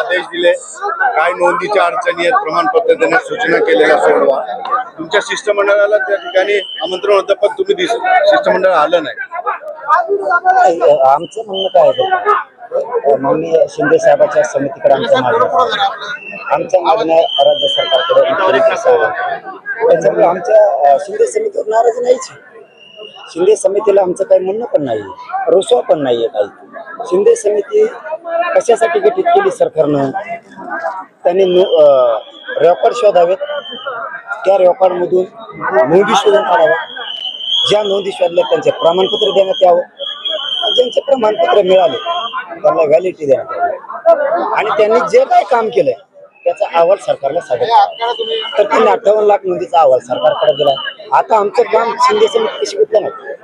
आदेश दिले. काय नोंदीच्या अडचणी आहेत प्रमाणपत्र देण्यास सूचना केलेल्या सोडवा. तुमच्या शिष्टमंडळाला त्या ठिकाणी आमंत्रण होतं पण तुम्ही दिस- शिष्टमंडळ आलं नाही. आमचं म्हणणं काय माननीय शिंदे साहेबांच्या समितीकडे आमचं मागणं आमचं आमच्या राज्य सरकारकडे त्याच्यामुळे आमच्या शिंदे समितीवर नाराज नाहीच शिंदे समितीला आमचं काही म्हणणं पण नाही रुसवा पण नाहीये काही. शिंदे समिती कशासाठी गठीत केली सरकारनं? त्यांनी रेकॉर्ड शोधावेत. त्या रेकॉर्डमधून नोंदी शोधून काढाव्या. ज्या नोंदी शोधल्या त्यांचे प्रमाणपत्र देण्यात यावं. ज्यांचे प्रमाणपत्र मिळाले त्यांना व्हॅलिडिटी देण्यात यावी. आणि त्यांनी जे काही काम केलंय त्याचा अहवाल सरकारला सादर तर त्यांनी अठ्ठावन्न लाख नोंदीचा अहवाल सरकारकडे दिला आता आमचं काम शिंदे समिती कशी घेतलं नाही.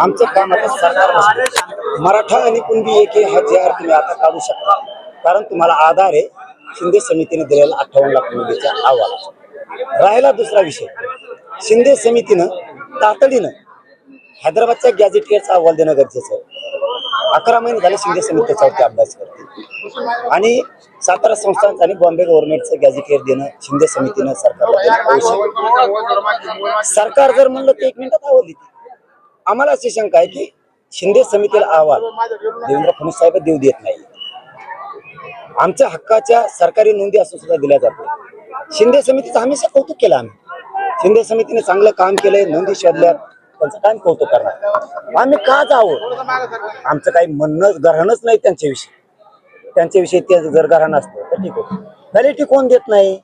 आमचं काम आता सरकार मराठा आणि कुणबी एक हा जे आर तुम्ही आता काढू शकता. कारण तुम्हाला आधार आहे शिंदे समितीने दिलेला अठ्ठावन्न लाख नोंदीचा अहवाल. राहिला दुसरा विषय. शिंदे समितीनं तातडीनं हैदराबादच्या गॅझेटियरचा अहवाल देणं गरजेचं आहे. अकरा महिने झाले शिंदे समिती त्याच्यावरती अभ्यास करते. आणि सातारा संस्थान आणि बॉम्बे गव्हर्नमेंटचं गॅझेटियर देणं शिंदे समितीनं सरकारला आवश्यक सरकार जर म्हणलं तर एक मिनिटात अहवाल देते. आम्हाला अशी शंका आहे की शिंदे समितीला अहवाल देवेंद्र फडणवीस साहेब देऊ देत नाही. आमच्या हक्काच्या सरकारी नोंदी असून सुद्धा दिल्या जातो शिंदे समितीचं हमेशा कौतुक केलं आम्ही. शिंदे समितीने चांगलं काम केलंय नोंदी शोधल्या त्यांचं काय कौतुक करणार? आम्ही का जावं? आमचं काही म्हणणं गरहणच नाही त्यांच्याविषयी. त्यांच्याविषयी ते जर गरहण असतं तर ठीक होतं व्हॅलिटी कोण देत नाही.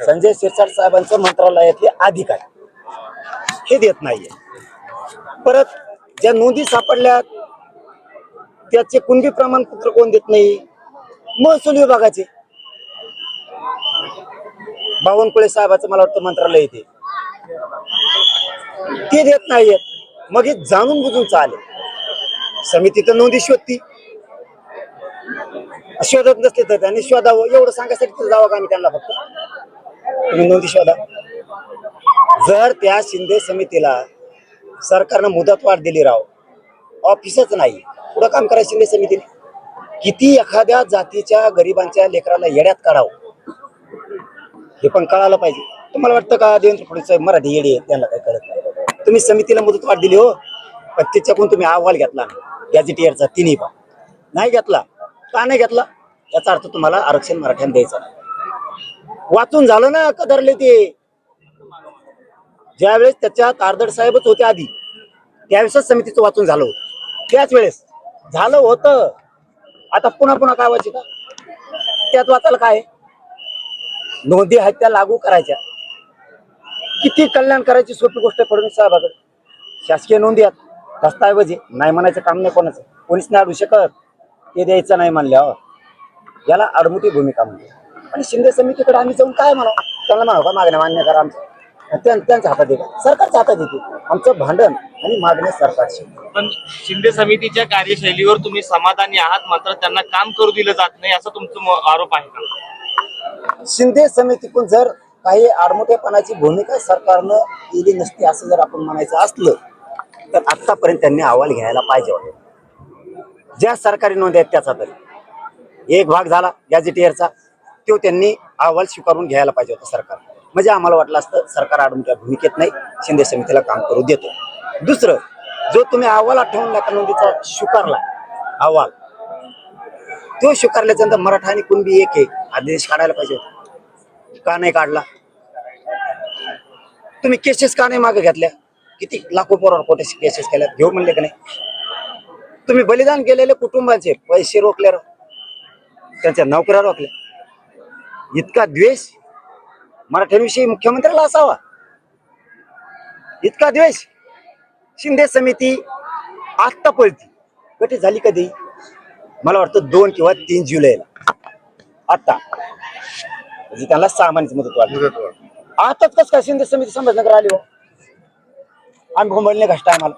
संजय शिरसाट साहेबांचं मंत्रालयातले अधिकारी हे देत नाहीये. परत ज्या नोंदी सापडल्या त्याचे कुणबी प्रमाणपत्र कोण देत नाही? महसूल विभागाचे. बावनकुळे साहेबाचं मला वाटतं मंत्रालय येते ते. देत नाहीयेत. मग हे जाणून बुजून चाले समिती तर नोंदी शोधती. शोधत नसले तर त्यांनी शोधावं. एवढं सांगायसाठी तर जावं का आम्ही त्यांना फक्त? तुम्ही नोंदी शोधा. जर त्या शिंदे समितीला सरकारनं मुदतवाढ दिली राव. ऑफिसच नाही. पुढं काम करायचं शिंदे समितीने किती एखाद्या जातीच्या गरिबांच्या लेकराला येड्यात काढावं? हे पण कळालं पाहिजे. तुम्हाला वाटतं का देवेंद्र फडणवीस मराठी येडी आहे त्यांना काही कळत नाही. तुम्ही समितीला मुदतवाढ दिली हो. पण त्याच्याकडून तुम्ही अहवाल घेतला गॅझेटियरचा तिन्ही पण. नाही घेतला. का नाही घेतला? याचा अर्थ तुम्हाला आरक्षण मराठ्यांना द्यायचा वाचून झालं ना कदरले ते. ज्यावेळेस त्याच्या कारदड साहेबच होते आधी त्यावेळेसच समितीचं वाचून झालं होतं. त्याच वेळेस झालं होतं. आता पुन्हा पुन्हा काय वाचित त्यात वाचायला काय नोंदी आहेत त्या लागू करायच्या. किती कल्याण करायची सोपी गोष्ट आहे फडणवीस साहेबाकडे? शासकीय नोंदी आहेत. दस्ताऐवजी नाही म्हणायचं काम नाही कोणाचं. कोणीच नाही अडू शकत ते द्यायचं नाही म्हणल्यावर याला अडमुठी भूमिका म्हणते आणि शिंदे समितीकडे आम्ही जाऊन काय म्हणावं? त्यांना म्हणावं का मागण्या मान्य करा आमचं. त्यांच्या हातात येते सरकारच्या हातात येते आमचं भांडण आणि मागण्या सरकारची. पण शिंदे समितीच्या कार्यशैलीवर तुम्ही समाधानी आहात मात्र त्यांना काम करू दिलं जात नाही असं तुमचं आरोप आहे का? शिंदे समितीतून जर काही आडमोठेपणाची भूमिका सरकारनं केली नसती असं जर आपण म्हणायचं असलं तर आतापर्यंत त्यांनी अहवाल घ्यायला पाहिजे होते. ज्या सरकारी नोंदी आहेत त्याचा तरी. एक भाग झाला गॅझेटियरचा तो त्यांनी अहवाल स्वीकारून घ्यायला पाहिजे होता सरकार म्हणजे आम्हाला वाटलं असतं सरकार आडमच्या भूमिकेत नाही शिंदे समितीला काम करू देतो. दुसरं जो तुम्ही अहवाल अठ्ठावन्न लाख नोंदीचा स्वीकारला अहवाल. तो स्वीकारल्याच्या मराठा आणि कुणबी एक आहे आदेश काढायला पाहिजे होता. का नाही काढला? तुम्ही केसेस का नाही मागे घेतल्या? किती लाखो पोरावर कोठे केसेस केल्या घेऊ म्हणले का नाही? तुम्ही बलिदान केलेले कुटुंबाचे पैसे रोखले त्यांच्या नोकऱ्या रोखल्या. इतका द्वेष. मराठ्यांविषयी मुख्यमंत्र्याला असावा. इतका द्वेष. शिंदे समिती आत्ता पळती. कधी झाली कधी? मला वाटतं दोन किंवा तीन जुलैला. आता म्हणजे त्यांना सहा महिन्याची मुदत. आताच कस काय शिंदे समिती संभाजीनगर आली हो? आम्ही घुमळले घष्ट आम्हाला.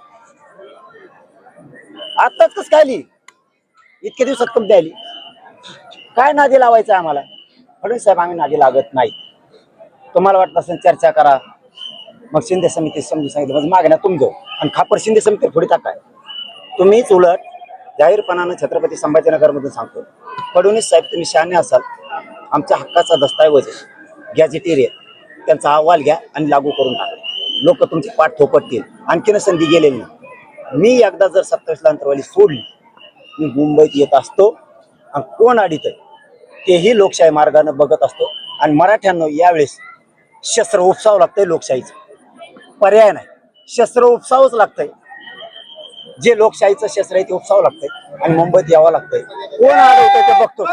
आताच कस काय आली? इतक्या दिवसात कमी आली काय नादी लावायचं आम्हाला? फडणवीस साहेब आम्ही नादी लागत नाही. तुम्हाला वाटत असेल चर्चा करा. मग शिंदे समिती समजून सांगितलं. माझं मागण्या तुमचं आणि खापर शिंदे समिती थोडी टाकाय. तुम्हीच उलट जाहीरपणानं छत्रपती संभाजीनगरमधून सांगतो. फडणवीस साहेब तुम्ही शहाणे असाल. आमच्या हक्काचा दस्तऐवज आहे. गॅजेटेरियन त्यांचा अहवाल घ्या आणि लागू करून टाका. लोक तुमची पाठ थोपटतील. आणखीन संधी गेलेली नाही. मी एकदा जर सत्तावीसला अंतरवाली सोडली मी मुंबईत येत असतो आणि कोण अडीत तेही लोकशाही मार्गाने बघत असतो. आणि मराठ्यांना यावेळेस शस्त्र उपसावं लागतंय लोकशाहीचं. पर्याय नाही. शस्त्र उपसावंच लागतंय. जे लोकशाहीचं शस्त्र आहे ते उपसावं लागतंय. आणि मुंबईत यावं लागतंय. कोण अडवतंय ते बघतो